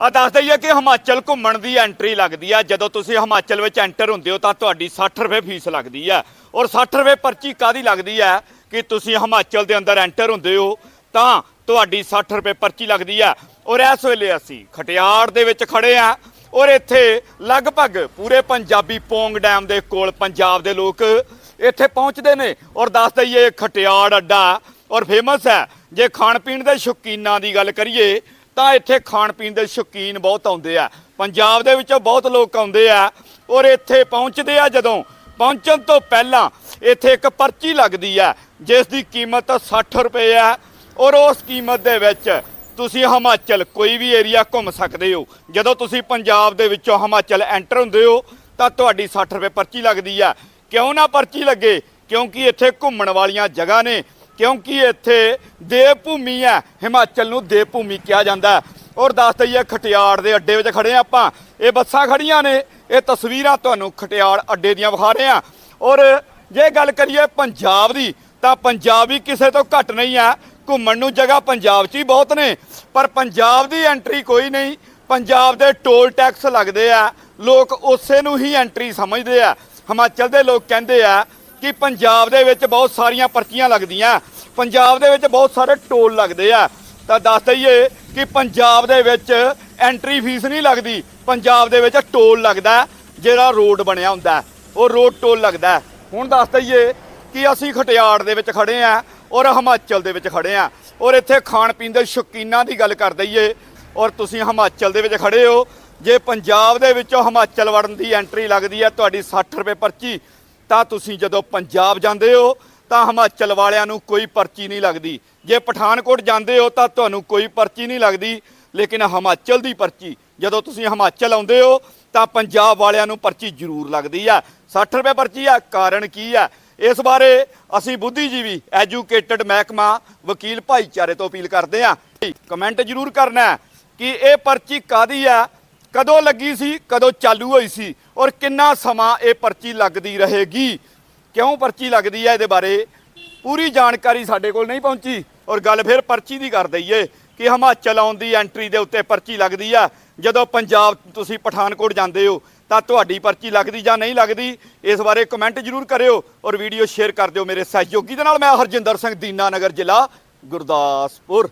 ਆ ਦੱਸ ਦਈਏ ਕਿ ਹਿਮਾਚਲ ਘੁੰਮਣ ਦੀ ਐਂਟਰੀ ਲੱਗਦੀ ਆ। ਜਦੋਂ ਤੁਸੀਂ ਹਿਮਾਚਲ ਵਿੱਚ ਐਂਟਰ ਹੁੰਦੇ ਹੋ ਤਾਂ ਤੁਹਾਡੀ 60 ਰੁਪਏ ਫੀਸ ਲੱਗਦੀ ਆ। ਔਰ 60 ਰੁਪਏ ਪਰਚੀ ਕਾਦੀ ਲੱਗਦੀ ਆ ਕਿ ਤੁਸੀਂ ਹਿਮਾਚਲ ਦੇ ਅੰਦਰ ਐਂਟਰ ਹੁੰਦੇ ਹੋ ਤਾਂ ਤੁਹਾਡੀ 60 ਰੁਪਏ ਪਰਚੀ ਲੱਗਦੀ ਆ। ਔਰ ਇਸ ਵੇਲੇ ਅਸੀਂ ਖਟਿਆੜ ਦੇ ਵਿੱਚ ਖੜੇ ਆ। ਔਰ ਇੱਥੇ ਲਗਭਗ ਪੂਰੇ ਪੰਜਾਬੀ ਪੋਂਗ ਡੈਮ ਦੇ ਕੋਲ ਪੰਜਾਬ ਦੇ ਲੋਕ ਇੱਥੇ ਪਹੁੰਚਦੇ ਨੇ। ਔਰ ਦੱਸ ਦਈਏ ਖਟਿਆੜ ਅੱਡਾ। ਔਰ ਫੇਮਸ ਹੈ ਜੇ ਖਾਣ ਪੀਣ ਦੇ ਸ਼ੌਕੀਨਾਂ ਦੀ ਗੱਲ ਕਰੀਏ ਤਾਂ ਇੱਥੇ ਖਾਣ ਪੀਣ ਦੇ ਸ਼ੌਕੀਨ ਬਹੁਤ ਆਉਂਦੇ ਆ। ਪੰਜਾਬ ਦੇ ਵਿੱਚੋਂ ਬਹੁਤ ਲੋਕ ਆਉਂਦੇ ਆ ਔਰ ਇੱਥੇ ਪਹੁੰਚਦੇ ਆ ਜਦੋਂ। ਪਹੁੰਚਣ ਤੋਂ ਪਹਿਲਾਂ ਇੱਥੇ ਇੱਕ ਪਰਚੀ ਲੱਗਦੀ ਆ, ਜਿਸ ਦੀ ਕੀਮਤ 60 ਰੁਪਏ ਆ ਔਰ ਉਸ ਕੀਮਤ ਦੇ ਵਿੱਚ ਤੁਸੀਂ ਹਿਮਾਚਲ ਕੋਈ ਵੀ ਏਰੀਆ ਘੁੰਮ ਸਕਦੇ ਹੋ। ਜਦੋਂ ਤੁਸੀਂ ਪੰਜਾਬ ਦੇ ਵਿੱਚੋਂ ਹਿਮਾਚਲ ਐਂਟਰ ਹੁੰਦੇ ਹੋ, ਤਾਂ ਤੁਹਾਡੀ 60 ਰੁਪਏ ਪਰਚੀ ਲੱਗਦੀ ਆ। ਕਿਉਂ ਨਾ ਪਰਚੀ ਲੱਗੇ? ਕਿਉਂਕਿ ਇੱਥੇ ਘੁੰਮਣ ਵਾਲੀਆਂ ਜਗ੍ਹਾ ਨੇ। ਕਿਉਂਕਿ ਇੱਥੇ ਦੇਵ ਭੂਮੀ ਹੈ। ਹਿਮਾਚਲ ਨੂੰ ਦੇਵ ਭੂਮੀ ਕਿਹਾ ਜਾਂਦਾ ਔਰ ਦੱਸ ਦਈਏ, ਖਟਿਆੜ ਦੇ ਅੱਡੇ ਵਿੱਚ ਖੜੇ ਹਾਂ ਆਪਾਂ। ਇਹ ਬੱਸਾਂ ਖੜੀਆਂ ਨੇ। ਇਹ ਤਸਵੀਰਾਂ ਤੁਹਾਨੂੰ ਖਟਿਆੜ ਅੱਡੇ ਦੀਆਂ ਵਿਖਾ ਰਹੇ ਹਾਂ। ਔਰ ਜੇ ਗੱਲ ਕਰੀਏ ਪੰਜਾਬ ਦੀ, ਤਾਂ ਪੰਜਾਬ ਵੀ ਕਿਸੇ ਤੋਂ ਘੱਟ ਨਹੀਂ ਹੈ। ਘੁੰਮਣ ਨੂੰ ਜਗ੍ਹਾ ਪੰਜਾਬ 'ਚ ਹੀ ਬਹੁਤ ਨੇ। ਪਰ ਪੰਜਾਬ ਦੀ ਐਂਟਰੀ ਕੋਈ ਨਹੀਂ। ਪੰਜਾਬ ਦੇ ਟੋਲ ਟੈਕਸ ਲੱਗਦੇ ਆ। ਲੋਕ ਉਸੇ ਨੂੰ ਹੀ ਐਂਟਰੀ ਸਮਝਦੇ ਆ। ਹਿਮਾਚਲ ਦੇ ਲੋਕ ਕਹਿੰਦੇ ਆ ਕਿ ਪੰਜਾਬ ਦੇ ਵਿੱਚ ਬਹੁਤ ਸਾਰੀਆਂ ਪਰਚੀਆਂ ਲੱਗਦੀਆਂ। ਪੰਜਾਬ ਦੇ ਵਿੱਚ ਬਹੁਤ ਸਾਰੇ ਟੋਲ ਲੱਗਦੇ ਆ। ਤਾਂ ਦੱਸ ਦਈਏ ਕਿ ਪੰਜਾਬ ਦੇ ਵਿੱਚ ਐਂਟਰੀ ਫੀਸ ਨਹੀਂ ਲੱਗਦੀ। ਪੰਜਾਬ ਦੇ ਵਿੱਚ ਟੋਲ ਲੱਗਦਾ, ਜਿਹੜਾ ਰੋਡ ਬਣਿਆ ਹੁੰਦਾ। ਉਹ ਰੋਡ ਟੋਲ ਲੱਗਦਾ। ਹੁਣ ਦੱਸ ਦਈਏ ਕਿ ਅਸੀਂ ਖਟਿਆੜ ਦੇ ਵਿੱਚ ਖੜੇ ਆ ਔਰ ਹਿਮਾਚਲ ਦੇ ਵਿੱਚ ਖੜੇ ਆ। ਔਰ ਇੱਥੇ ਖਾਣ ਪੀਣ ਦੇ ਸ਼ੌਕੀਨਾਂ ਦੀ ਗੱਲ ਕਰ ਦਈਏ ਔਰ ਤੁਸੀਂ ਹਿਮਾਚਲ ਦੇ ਵਿੱਚ ਖੜੇ ਹੋ। ਜੇ ਪੰਜਾਬ ਦੇ ਵਿੱਚੋਂ ਹਿਮਾਚਲ ਵੜਨ ਦੀ ਐਂਟਰੀ ਲੱਗਦੀ ਹੈ, ਤੁਹਾਡੀ 60 ਰੁਪਏ ਪਰਚੀ ਤਾਂ ਤੁਸੀਂ ਜਦੋਂ ਪੰਜਾਬ ਜਾਂਦੇ ਹੋ, ਤਾਂ ਹਿਮਾਚਲ ਵਾਲਿਆਂ ਨੂੰ ਕੋਈ ਪਰਚੀ ਨਹੀਂ ਲੱਗਦੀ। ਜੇ ਪਠਾਨਕੋਟ ਜਾਂਦੇ ਹੋ, ਤਾਂ ਤੁਹਾਨੂੰ ਕੋਈ ਪਰਚੀ ਨਹੀਂ ਲੱਗਦੀ, ਲੇਕਿਨ ਹਿਮਾਚਲ ਦੀ ਪਰਚੀ। ਜਦੋਂ ਤੁਸੀਂ ਹਿਮਾਚਲ ਆਉਂਦੇ ਹੋ, ਤਾਂ ਪੰਜਾਬ ਵਾਲਿਆਂ ਨੂੰ ਪਰਚੀ ਜ਼ਰੂਰ ਲੱਗਦੀ ਆ। 60 ਰੁਪਏ ਪਰਚੀ ਆ, ਕਾਰਨ ਕੀ ਆ? ਇਸ ਬਾਰੇ ਅਸੀਂ ਬੁੱਧੀਜੀਵੀ, ਐਜੂਕੇਟਡ ਮਹਿਕਮਾ, ਵਕੀਲ ਭਾਈਚਾਰੇ ਤੋਂ ਅਪੀਲ ਕਰਦੇ ਆ। ਕਮੈਂਟ ਜ਼ਰੂਰ ਕਰਨਾ ਕਿ ਇਹ ਪਰਚੀ ਕਾਦੀ ਆ? ਕਦੋਂ ਲੱਗੀ ਸੀ, ਕਦੋਂ ਚਾਲੂ ਹੋਈ ਸੀ ਔਰ ਕਿੰਨਾ ਸਮਾਂ ਇਹ ਪਰਚੀ ਲੱਗਦੀ ਰਹੇਗੀ? ਕਿਉਂ ਪਰਚੀ ਲੱਗਦੀ ਹੈ ਇਹਦੇ ਬਾਰੇ ਪੂਰੀ ਜਾਣਕਾਰੀ ਸਾਡੇ ਕੋਲ ਨਹੀਂ ਪਹੁੰਚੀ ਔਰ ਗੱਲ ਫਿਰ ਪਰਚੀ ਦੀ ਕਰ ਦਈਏ ਕਿ ਹਿਮਾਚਲ ਆਉਣ ਦੀ ਐਂਟਰੀ ਦੇ ਉੱਤੇ ਪਰਚੀ ਲੱਗਦੀ ਆ। ਜਦੋਂ ਪੰਜਾਬ ਤੁਸੀਂ ਪਠਾਨਕੋਟ ਜਾਂਦੇ ਹੋ, ਤਾਂ ਤੁਹਾਡੀ ਪਰਚੀ ਲੱਗਦੀ ਜਾਂ ਨਹੀਂ ਲੱਗਦੀ, ਇਸ ਬਾਰੇ ਕਮੈਂਟ ਜ਼ਰੂਰ ਕਰਿਓ ਔਰ ਵੀਡੀਓ ਸ਼ੇਅਰ ਕਰ ਦਿਓ ਮੇਰੇ ਸਹਿਯੋਗੀ ਦੇ ਨਾਲ। ਮੈਂ ਹਰਜਿੰਦਰ ਸਿੰਘ, ਦੀਨਾ ਨਗਰ ਜ਼ਿਲ੍ਹਾ ਗੁਰਦਾਸਪੁਰ।